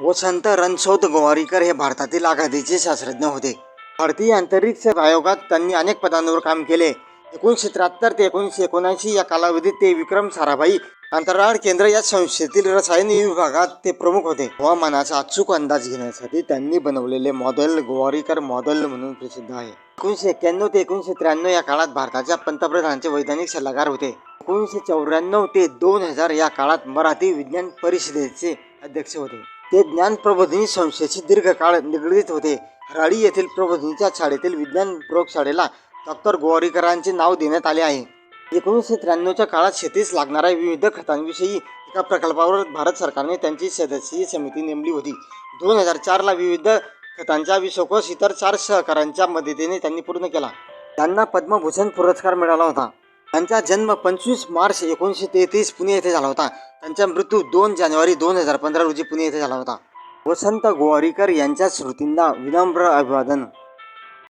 वसंत रणछोड गोवारीकर हे भारतातील आघाडीचे शास्त्रज्ञ होते. भारतीय अंतरिक्ष आयोगात त्यांनी अनेक पदांवर काम केले. एकोणीसशे त्र्याहत्तर ते एकोणीसशे एकोणऐंशी या कालावधीत ते विक्रम साराभाई अंतराळ केंद्र या संस्थेतील रसायन विभागात ते प्रमुख होते. हवामानाचा अचूक अंदाज घेण्यासाठी त्यांनी बनवलेले मॉडेल गोवारीकर मॉडेल म्हणून प्रसिद्ध आहे. एकोणीसशे एक्क्याण्णव ते एकोणीसशे त्र्याण्णव या काळात भारताच्या पंतप्रधानांचे वैज्ञानिक सल्लागार होते. एकोणीसशे चौऱ्याण्णव ते दोन हजार या काळात मराठी विज्ञान परिषदेचे अध्यक्ष होते. ते ज्ञान प्रबोधिनी संस्थेशी दीर्घकाळ निगडीत होते. हराळी येथील प्रबोधिनीच्या शाळेतील विज्ञान प्रयोगशाळेला डॉक्टर गोवारीकरांचे नाव देण्यात आले आहे. एकोणीसशे त्र्याण्णवच्या काळात शेतीस लागणाऱ्या विविध खतांविषयी एका प्रकल्पावर भारत सरकारने त्यांची सदस्यीय समिती नेमली होती. दोन हजार चारला विविध खतांच्या विश्वकोश इतर चार सहकाऱ्यांच्या मदतीने त्यांनी पूर्ण केला. त्यांना पद्मभूषण पुरस्कार मिळाला होता. त्यांचा जन्म पंचवीस मार्च एकोणीसशे तेहतीस पुणे येथे झाला होता. त्यांचा मृत्यू दोन जानेवारी दोन हजार पंधरा रोजी पुणे येथे झाला होता. वसंत गोवारीकर यांच्या स्मृतींना विनम्र अभिवादन.